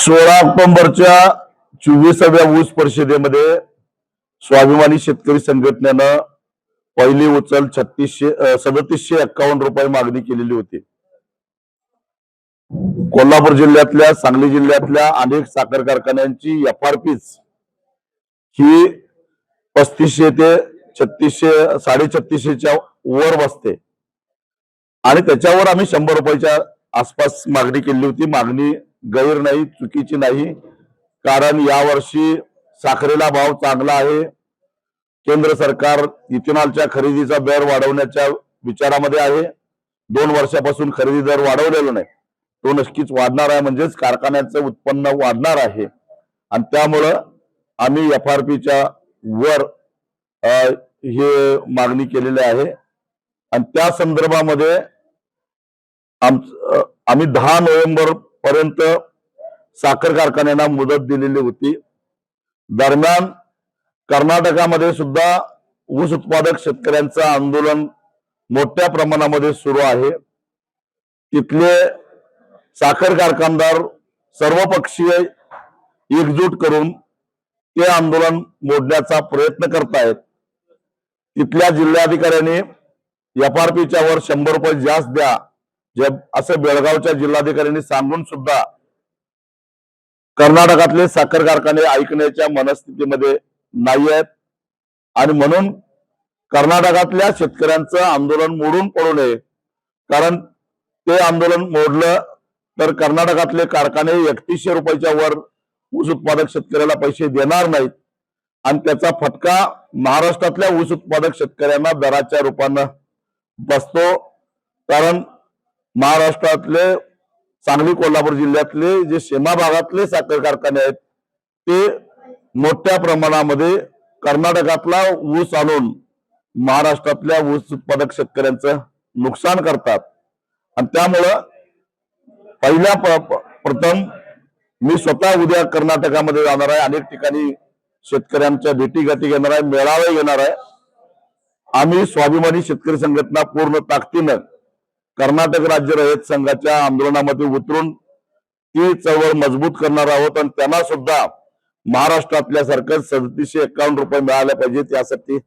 सोळा ऑक्टोबरच्या चोवीसाव्या ऊस परिषदेमध्ये स्वाभिमानी शेतकरी संघटनेनं पहिली उचल छत्तीसशे सदतीसशे एक्कावन्न रुपये मागणी केलेली होती. कोल्हापूर जिल्ह्यातल्या सांगली जिल्ह्यातल्या अनेक साखर कारखान्यांची एफ आर पीच ही पस्तीसशे ते छत्तीसशे साडे छत्तीसशेच्या वर बसते. आणि त्याच्यावर आम्ही शंभर रुपयाच्या आसपास मागणी केली होती. मागणी गैर नाही चुकीची नाही. कारण यावर्षी साखरेला भाव चांगला आहे. केंद्र सरकार इथेनॉलच्या खरेदीचा दर वाढवण्याच्या विचारामध्ये आहे. दोन वर्षापासून खरेदी दर वाढवलेला नाही. तो नक्कीच वाढणार आहे म्हणजेच कारखान्याचं उत्पन्न वाढणार आहे. आणि त्यामुळं आम्ही एफ आर पीच्या वर हे मागणी केलेली आहे. आणि त्या संदर्भामध्ये आम आम्ही दहा नोव्हेंबर पर्यंत साखर कारखान्यांना मुदत दिलेली होती. दरम्यान कर्नाटकामध्ये सुद्धा ऊस उत्पादक शेतकऱ्यांचं आंदोलन मोठ्या प्रमाणामध्ये सुरू आहे. तिथले साखर कारखानदार सर्वपक्षीय एकजूट करून ते आंदोलन मोडण्याचा प्रयत्न करतायत. तिथल्या जिल्हाधिकाऱ्यांनी एफ आर पीच्या वर शंभर रुपये जास्त द्या जे असं बेळगावच्या जिल्हाधिकाऱ्यांनी सांगून सुद्धा कर्नाटकातले साखर कारखाने ऐकण्याच्या मनस्थितीमध्ये नाही आहेत. आणि म्हणून कर्नाटकातल्या शेतकऱ्यांचं आंदोलन मोडून पडू नये. कारण ते आंदोलन मोडलं तर कर्नाटकातले कारखाने एकतीसशे रुपयाच्या वर ऊस उत्पादक शेतकऱ्याला पैसे देणार नाहीत. आणि त्याचा फटका महाराष्ट्रातल्या ऊस उत्पादक शेतकऱ्यांना दराच्या रूपानं बसतो. कारण महाराष्ट्रातले सांगली कोल्हापूर जिल्ह्यातले जे सीमा भागातले साखर कारखाने आहेत ते मोठ्या प्रमाणामध्ये कर्नाटकातला ऊस आणून महाराष्ट्रातल्या ऊस उत्पादक शेतकऱ्यांचं नुकसान करतात. आणि त्यामुळं पहिल्या प- प्रथम मी स्वतः उद्या कर्नाटकामध्ये जाणार आहे अनेक ठिकाणी शेतकऱ्यांच्या भेटी गाठी घेणार आहे मेळावे घेणार आहे. आम्ही स्वाभिमानी शेतकरी संघटना पूर्ण ताकदीनं कर्नाटक राज्य रयत संघाच्या आंदोलनामध्ये उतरून ती चळवळ मजबूत करणार आहोत आणि त्यांना सुद्धा महाराष्ट्रातल्या सारखं सदतीसशे एकावन्न रुपये मिळाले पाहिजेत यासाठी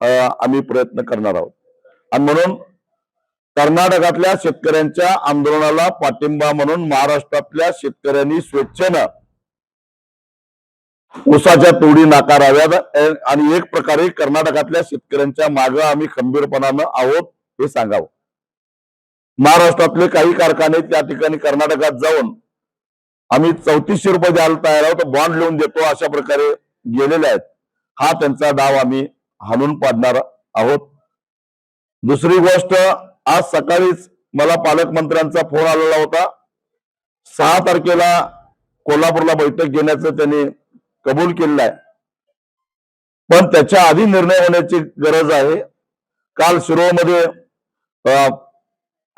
आम्ही प्रयत्न करणार आहोत. आणि म्हणून कर्नाटकातल्या शेतकऱ्यांच्या आंदोलनाला पाठिंबा म्हणून महाराष्ट्रातल्या शेतकऱ्यांनी स्वेच्छेनं उसाच्या तोडी नाकाराव्यात आणि एक प्रकारे कर्नाटकातल्या शेतकऱ्यांच्या मागं आम्ही खंबीरपणानं आहोत हे सांगावं. महाराष्ट्रातले काही कारखाने त्या ठिकाणी कर्नाटकात जाऊन आम्ही चौतीसशे रुपये द्यायला तयार आहोत बॉन्ड लिहून देतो अशा प्रकारे गेलेले आहेत. हा त्यांचा डाव आम्ही हाणून पाडणार आहोत. दुसरी गोष्ट आज सकाळीच मला पालकमंत्र्यांचा फोन आलेला होता. सहा तारखेला कोल्हापूरला बैठक घेण्याचं त्यांनी कबूल केलेलं आहे. पण त्याच्या आधी निर्णय होण्याची गरज आहे. काल शिरोमध्ये अं,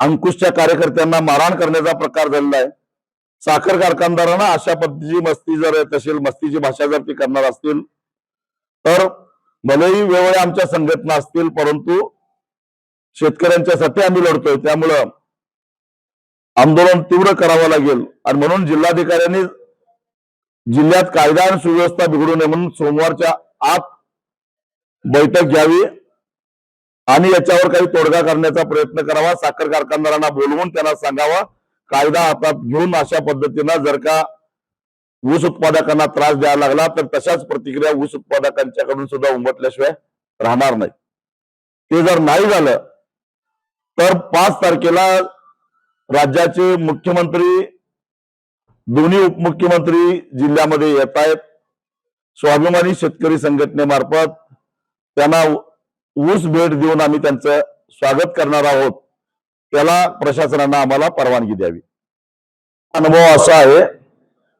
अंकुशच्या कार्यकर्त्यांना मारहाण करण्याचा प्रकार झालेला आहे. साखर कारखानदारांना अशा पद्धतीची मस्ती जर येत असेल मस्तीची भाषा जर ती करणार असतील तर भलेही वेगवेगळ्या आमच्या संघटना असतील परंतु शेतकऱ्यांच्यासाठी आम्ही लढतोय. त्यामुळं आंदोलन तीव्र करावं लागेल. आणि म्हणून जिल्हाधिकाऱ्यांनी जिल्ह्यात कायदा आणि सुव्यवस्था बिघडू नये म्हणून सोमवारच्या आत बैठक घ्यावी. आणि याच्यावर काही तोडगा करण्याचा प्रयत्न करावा साखर कारखानदारांना बोलवून त्यांना सांगावा. कायदा हातात घेऊन अशा पद्धतीनं जर का ऊस उत्पादकांना त्रास द्यायला लागला तर तशाच प्रतिक्रिया ऊस उत्पादकांच्याकडून सुद्धा उमटल्याशिवाय राहणार नाही. ते जर नाही झालं तर पाच तारखेला राज्याचे मुख्यमंत्री दोन्ही उपमुख्यमंत्री जिल्ह्यामध्ये येत आहेत. स्वाभिमानी शेतकरी संघटनेमार्फत त्यांना ऊस भेट देऊन आम्ही त्यांचं स्वागत करणार आहोत. त्याला प्रशासनानं आम्हाला परवानगी द्यावी. अनुभव असा आहे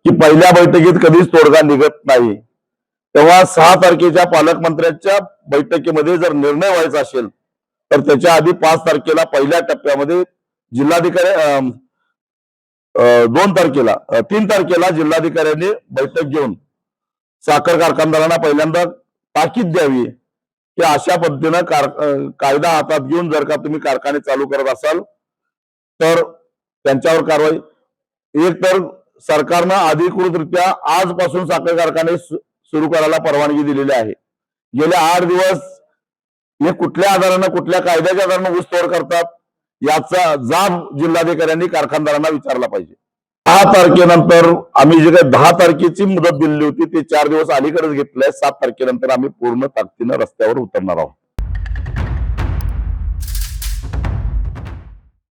की पहिल्या बैठकीत कधीच तोडगा निघत नाही. तेव्हा सहा तारखेच्या पालकमंत्र्यांच्या बैठकीमध्ये जर निर्णय व्हायचा असेल तर त्याच्या आधी पाच तारखेला पहिल्या टप्प्यामध्ये जिल्हाधिकारी अं, अं, दोन तारखेला तीन तारखेला जिल्हाधिकाऱ्यांनी बैठक घेऊन साखर कारखानदारांना पहिल्यांदा ताकीद द्यावी. की अशा पद्धतीनं कार कायदा हातात घेऊन जर का तुम्ही कारखाने चालू करत असाल तर त्यांच्यावर कारवाई. एक तर सरकारनं अधिकृतरित्या आजपासून साखर कारखाने सु- सुरू करायला परवानगी दिलेली आहे. गेले आठ दिवस हे कुठल्या आधारानं कुठल्या कायद्याच्या आधारानं ऊसतोड करतात याचा जाब जिल्हाधिकाऱ्यांनी कारखानदारांना विचारला पाहिजे. दहा तारखेनंतर आम्ही जे काही दहा तारखेची मुदत दिलेली होती ती चार दिवस अलीकडेच घेतलंय. सात तारखेनंतर आम्ही पूर्ण ताकदीनं रस्त्यावर उतरणार आहोत.